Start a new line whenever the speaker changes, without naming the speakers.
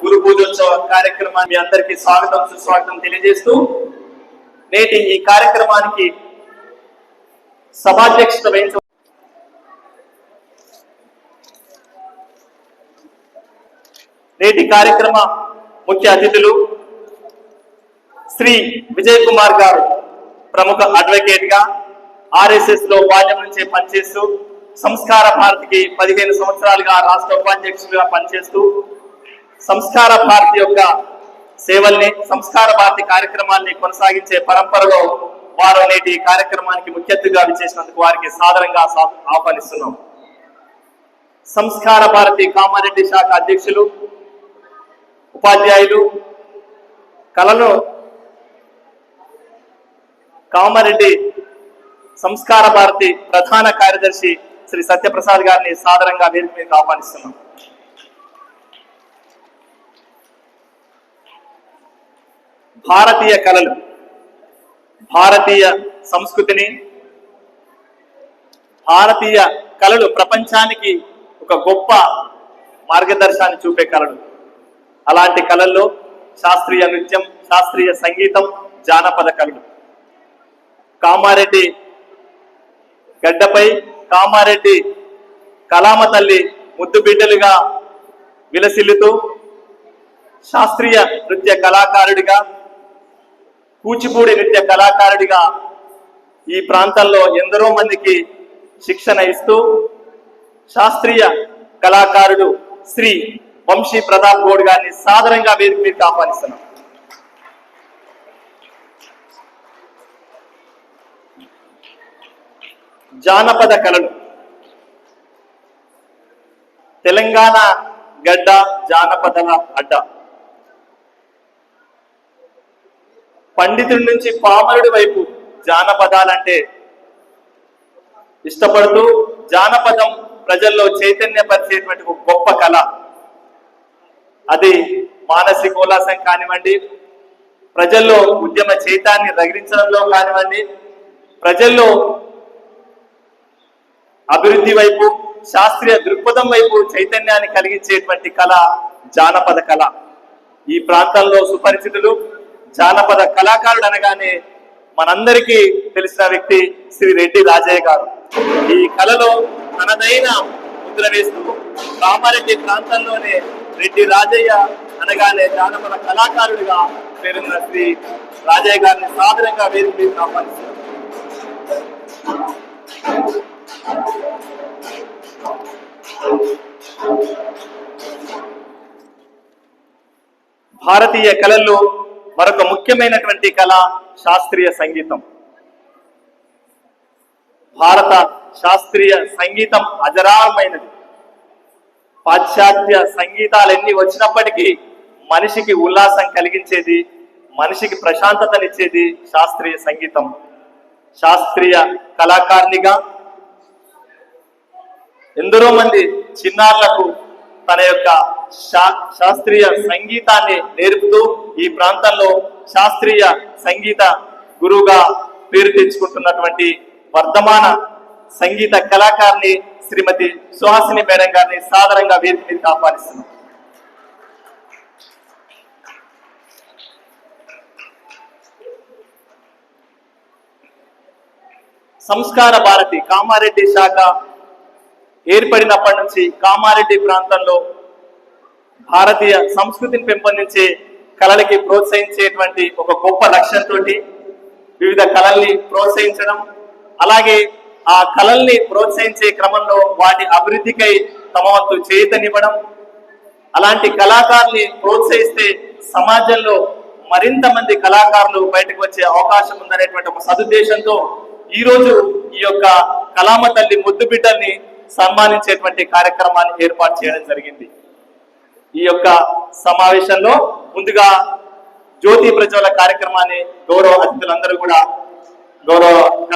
గురు పూజోత్సవ కార్యక్రమాన్ని మీ అందరికీ స్వాగతం సుస్వాగతం తెలియజేస్తూ నేటి ఈ కార్యక్రమానికి సభాధ్యక్షత వహించ నేటి కార్యక్రమ ముఖ్య అతిథులు శ్రీ విజయ్ కుమార్ గారు ప్రముఖ అడ్వకేట్గా ఆర్ఎస్ఎస్లో బాల్యం నుంచే పనిచేస్తూ సంస్కార భారతికి పదిహేను సంవత్సరాలుగా రాష్ట్ర ఉపాధ్యక్షులుగా పనిచేస్తూ సంస్కార భారతి యొక్క సేవల్ని సంస్కార భారతి కార్యక్రమాల్ని కొనసాగించే పరంపరలో వారు నేటి కార్యక్రమానికి ముఖ్య అతిథిగా విచ్చేసినందుకు వారికి సాదరంగా ఆహ్వానిస్తున్నాం. సంస్కార భారతి కామారెడ్డి శాఖ అధ్యక్షులు ఉపాధ్యాయులు కళను కామారెడ్డి సంస్కార భారతి ప్రధాన కార్యదర్శి శ్రీ సత్యప్రసాద్ గారిని సాదరంగా వేదిక మీకు ఆహ్వానిస్తున్నాం. భారతీయ కళలు భారతీయ సంస్కృతిని భారతీయ కళలు ప్రపంచానికి ఒక గొప్ప మార్గదర్శనాన్ని చూపే కళలు. అలాంటి కళల్లో శాస్త్రీయ నృత్యం శాస్త్రీయ సంగీతం జానపద కళలు. కామారెడ్డి గడ్డపై కామారెడ్డి కలామ తల్లి ముద్దు బిడ్డలుగా విలసిల్లుతూ శాస్త్రీయ నృత్య కళాకారుడిగా కూచిపూడి నృత్య కళాకారుడిగా ఈ ప్రాంతంలో ఎందరో మందికి శిక్షణ ఇస్తూ శాస్త్రీయ కళాకారుడు శ్రీ వంశీ ప్రతాప్ గౌడ్ గారిని సాధారణంగా వేదిక మీకు ఆహ్వానిస్తున్నాం. జానపద కళలు. తెలంగాణ గడ్డ జానపదల అడ్డ. పండితుడి నుంచి పామరుడి వైపు జానపదాలంటే ఇష్టపడుతూ జానపదం ప్రజల్లో చైతన్యపరిచేటువంటి ఒక గొప్ప కళ. అది మానసిక ఉల్లాసం కానివ్వండి ప్రజల్లో ఉద్యమ చైతాన్ని రగిలించడంలో కానివ్వండి ప్రజల్లో అభివృద్ధి వైపు శాస్త్రీయ దృక్పథం వైపు చైతన్యాన్ని కలిగించేటువంటి కళ జానపద కళ. ఈ ప్రాంతంలో సుపరిచితులు జానపద కళాకారుడు అనగానే మనందరికీ తెలిసిన వ్యక్తి శ్రీ రెడ్డి రాజయ్య గారు. ఈ కళలో తనదైన ముద్ర వేస్తూ రామారెడ్డి ప్రాంతంలోనే రెడ్డి రాజయ్య అనగానే జానపద కళాకారుడిగా పేరున్న శ్రీ రాజయ్య గారిని సాధారణంగా వేదిక మీద భారతీయ కళల్లో మరొక ముఖ్యమైనటువంటి కళ శాస్త్రీయ సంగీతం. భారత శాస్త్రీయ సంగీతం అజరామైనది పాశ్చాత్య సంగీతాలన్నీ వచ్చినప్పటికీ మనిషికి ఉల్లాసం కలిగించేది మనిషికి ప్రశాంతతనిచ్చేది శాస్త్రీయ సంగీతం. శాస్త్రీయ కళాకారునిగా ఎందరో మంది చిన్నారులకు తన యొక్క శా- శాస్త్రీయ సంగీతాన్ని నేర్పుతూ ఈ ప్రాంతంలో శాస్త్రీయ సంగీత గురువుగా పేరు తెచ్చుకుంటున్నటువంటి వర్ధమాన సంగీత కళాకారిణి శ్రీమతి సుహాసిని మేడం గారిని సాధారణంగా వేదిక మీదకి ఆహ్వానిస్తున్నాం. సంస్కార భారతి కామారెడ్డి శాఖ ఏర్పడినప్పటి నుంచి కామారెడ్డి ప్రాంతంలో భారతీయ సంస్కృతిని పెంపొందించే కళలకి ప్రోత్సహించేటువంటి ఒక గొప్ప లక్ష్యంతో వివిధ కళల్ని ప్రోత్సహించడం అలాగే ఆ కళల్ని ప్రోత్సహించే క్రమంలో వాటి అభివృద్ధికై తమ వంతు చేతనివ్వడం అలాంటి కళాకారుల్ని ప్రోత్సహిస్తే సమాజంలో మరింత మంది కళాకారులు బయటకు వచ్చే అవకాశం ఉందనేటువంటి ఒక సదుద్దేశంతో ఈరోజు ఈ యొక్క కళామ తల్లి ముద్దు బిడ్డల్ని సన్మానించేటువంటి కార్యక్రమాన్ని ఏర్పాటు చేయడం జరిగింది. ఈ యొక్క సమావేశంలో ముందుగా జ్యోతి ప్రజ్వల కార్యక్రమాన్ని గౌరవ అతిథులందరూ కూడా గౌరవ